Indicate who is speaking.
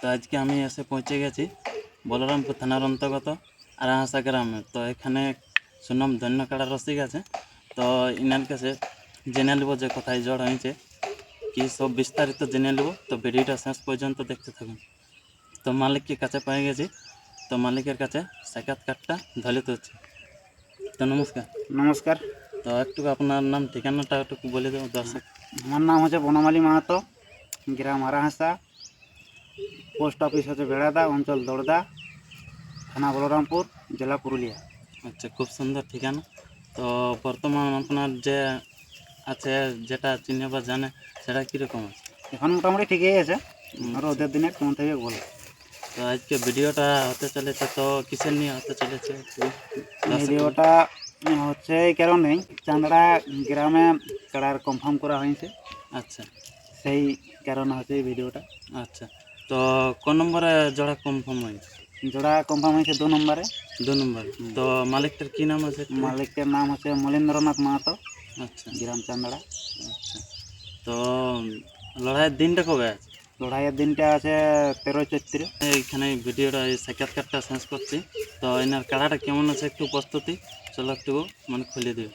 Speaker 1: তো আজকে আমি এসে পৌঁছে গেছি বলরামপুর থানার অন্তর্গত আরাহাসা গ্রামে। তো এখানে সুনাম ধন্য কাড়া রসিক আছে। তো ইনার কাছে জেনে নেব যে কোথায় জ্বর হয়েছে কি সব বিস্তারিত জেনে নেব। তো ভিডিওটা শেষ পর্যন্ত দেখতে থাকুন। তো মালিককে কাছে পেয়ে গেছি। তো মালিকের কাছে সাক্ষাৎ সাক্ষাৎকারটা ধলে হচ্ছে তো নমস্কার।
Speaker 2: নমস্কার।
Speaker 1: তো একটু আপনার নাম ঠিকানাটা একটু বলে দেবো দর্শক।
Speaker 2: আমার নাম হচ্ছে বনমালী মাহাতো গ্রাম হারাহাসা পোস্ট অফিস হচ্ছে বেড়াদা অঞ্চল দড়দা থানা বলরামপুর জেলা পুরুলিয়া।
Speaker 1: আচ্ছা খুব সুন্দর ঠিকানা। তো বর্তমান আপনার যে আছে যেটা চিনে বা জানে সেটা কীরকম আছে?
Speaker 2: এখন মোটামুটি ঠিকই আছে। আরও ওদের দিনে কেমন থেকে বলো।
Speaker 1: তো আজকে ভিডিওটা হতে চলেছে তো কিসের নিয়ে হতে চলেছে?
Speaker 2: ভিডিওটা হচ্ছে এই কারণেই চান্দড়া গ্রামে কাড়ার কনফার্ম করা হয়েছে।
Speaker 1: আচ্ছা।
Speaker 2: সেই কারণে হচ্ছে এই ভিডিওটা।
Speaker 1: আচ্ছা। তো কোন নম্বরে জোড়া কনফার্ম হয়েছে?
Speaker 2: জোড়া কনফার্ম হয়েছে দু নম্বরে।
Speaker 1: দু নম্বরে। তো মালিকটার কি নাম আছে?
Speaker 2: মালিকের নাম হচ্ছে মলেন্দ্রনাথ মাহাতো
Speaker 1: আচ্ছা।
Speaker 2: গ্রাম চান্দড়া।
Speaker 1: আচ্ছা। তো লড়াইয়ের দিনটা কবে আছে?
Speaker 2: লড়াইয়ের দিনটা আছে তেরোই চৈত্র।
Speaker 1: এইখানে ভিডিওটা এই সাক্ষাৎকারটা শেষ করছি। তো এনার কাড়াটা কেমন আছে একটু প্রস্তুতি? চলো একটু মানে খুলে দিও।